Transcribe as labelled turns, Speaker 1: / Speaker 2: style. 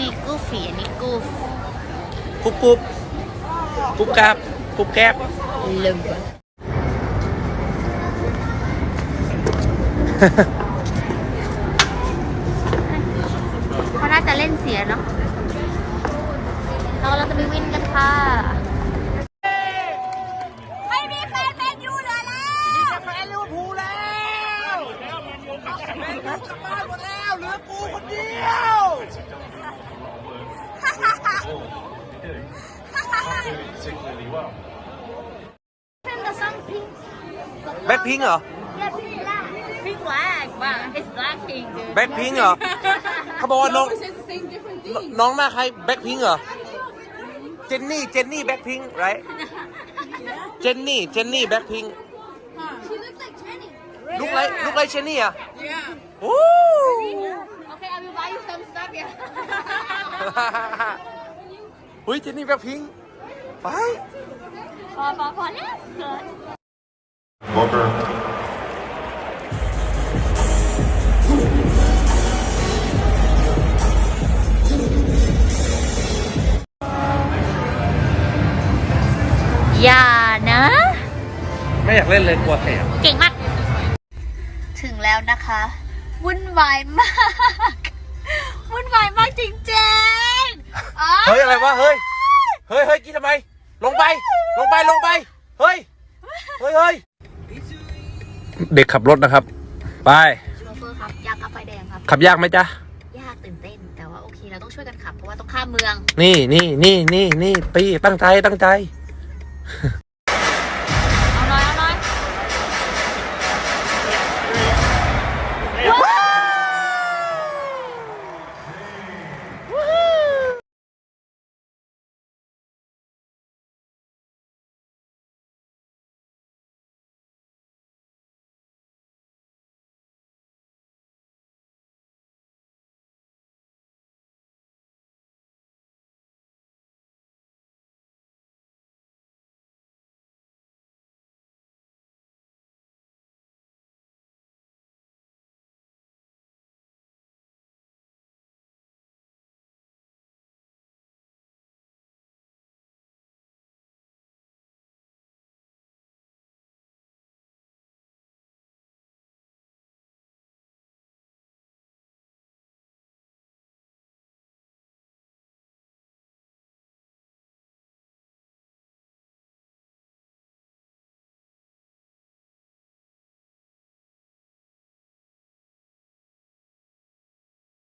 Speaker 1: นี่กูฟีอันนี้กูฟ
Speaker 2: กุ๊บกุ๊บกุ๊บกราบกุ๊บแก๊บ
Speaker 1: ลืมเขาน่าจะเล่นเสียเนาะเราเราจะไปวินกันค่ะ ไม่มีแฟนเป็นยูเหลือแล้ว
Speaker 2: แฟนลิเวอร์พูลแล้วแมนยูกลับบ้านหมดแล้วเหลือกูคนเดียว
Speaker 1: เป็นแต่ซัมพิง
Speaker 2: แบ็คพิงเหรอ
Speaker 1: Yeah, pink black. Pink black, but it's black pink, dude.
Speaker 2: แบ็คพิงเหรอเขาบอกว่าน้องน้องหน้าใครแบ็คพิงเหรอ เจนนี่ เจนนี่แบ็คพิงไร เจนนี่ เจนนี่แบ็คพิง
Speaker 1: She looks like Jenny.
Speaker 2: ลูกไรลูกไรเจนนี่อะ
Speaker 1: Yeah.
Speaker 2: โอ้
Speaker 1: Okay, I will buy you some stuff, yeah.
Speaker 2: เฮ้ยเจนนี่แบ็คพิงไป
Speaker 1: พอพอพอแล้วเกิน
Speaker 3: Booker.
Speaker 1: อย่านะ
Speaker 2: ไม่อยากเล่นเลยกลัวเสีย
Speaker 1: เก่งมาก ถึงแล้วนะคะ วุ่นวายมาก วุ่นวายมากจริงๆอ๋อ
Speaker 2: เฮ้ยอะไรวะ เฮ้ย เฮ้ยเฮ้ยกินทำไม ลงไป ลงไป ลงไป เฮ้ย เฮ้ยเฮ้ยเด็กขับรถนะครับ ไป
Speaker 1: โชเฟอร์ครับอยากขับไฟแดงครับ
Speaker 2: ขับยากไหมจ๊ะ
Speaker 1: ยากตื่นเต้น แต่ว่าโอเคเราต้องช่วยกันขับ เพราะว่าต้องข้ามเมือง
Speaker 2: นี่นี่นี่นี่นี่ปีตั้งใจตั้งใจ